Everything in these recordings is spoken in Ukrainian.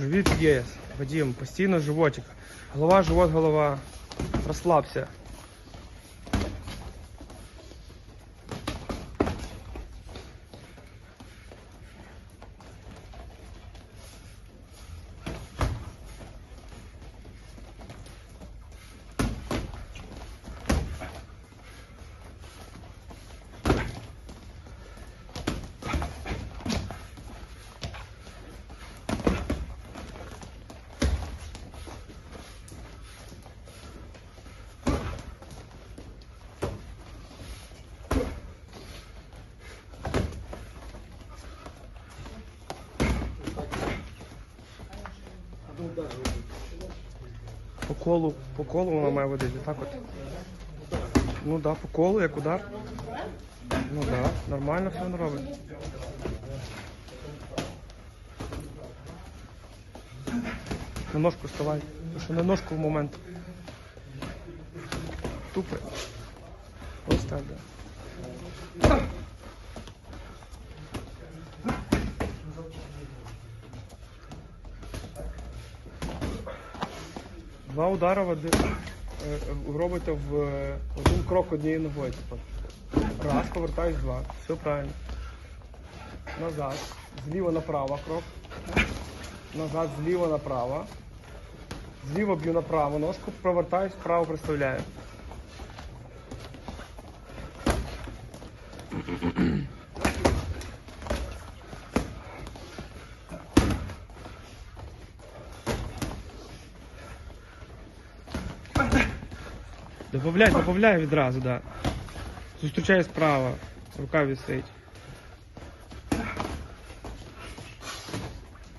Живіт є. Вадим, постійно животик. Голова, живот, голова. Розслабся. По колу, по колу вона має водити. Так от. Ну да, по колу, як удар. Ну да, нормально все вона робить. На ножку вставай. Тому що на ножку в момент. Тупе. Ось так, да. Два удара в один, е, робите в е, один крок однією ногою. Типу. Раз, повертаюсь, два. Все правильно. Назад. Зліва направо крок. Назад, зліва направо. Зліва б'ю на праву ножку, провертаюсь, вправо приставляю. Добавляй, добавляй відразу, да. Зустрічай справа. Рука висить.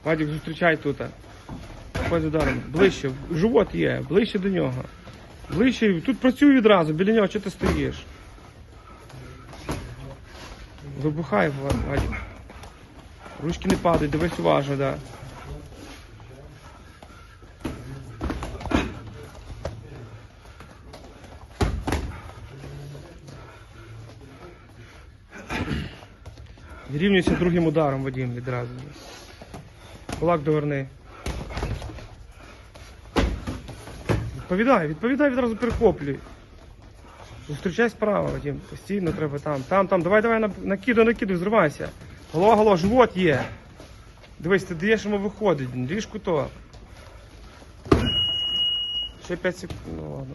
Вадик, зустрічай тут. Ходь з ударом. Ближче. Живот є, ближче до нього. Ближче. Тут працюй відразу, біля нього, чого ти стоїш? Вибухай, Ва- Вадик. Ручки не падають, дивись уважно, да. Зрівнюйся другим ударом, Вадим, відразу. Кулак доверни. Відповідай, відповідай, відразу перехоплюй. Зустрічай справа, Вадим. Постійно треба там. Там, там, давай, давай, на- накидуй, накидуй, зривайся. Голова, голова, живот є. Дивись, ти даєш йому виходить, ріж куток. Ще 5 секунд. Ну, ладно.